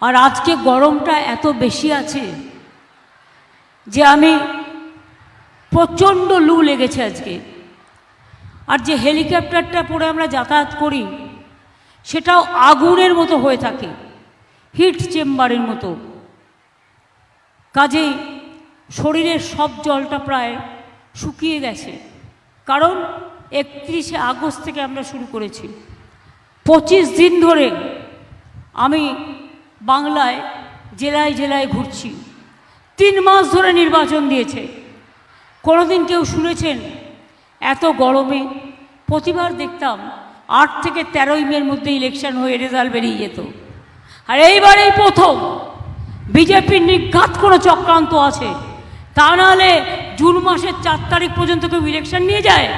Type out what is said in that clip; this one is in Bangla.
আর আজকে গরমটা এত বেশি আছে যে আমি প্রচণ্ড লু লেগেছে আজকে। আর যে হেলিকপ্টারটা পরে আমরা যাতায়াত করি, সেটাও আগুনের মতো হয়ে থাকে, হিট চেম্বারের মতো। কাজেই শরীরের সব জলটা প্রায় শুকিয়ে গেছে। কারণ একত্রিশে আগস্ট থেকে আমরা শুরু করেছি। পঁচিশ দিন ধরে আমি বাংলায় জেলায় জেলায় ঘুরছি। তিন মাস ধরে নির্বাচন দিয়েছে। কোনোদিন কেউ শুনেছেন? এত গরমে প্রতিবার দেখতাম আট থেকে তেরোই মের মধ্যে ইলেকশন হয়ে রেজাল্ট বেরিয়ে যেত। আর এইবারেই প্রথম বিজেপির নিঘাত কোনো চক্রান্ত আছে। তা নাহলে জুন মাসের চার তারিখ পর্যন্ত কেউ ইলেকশন নিয়ে যায়?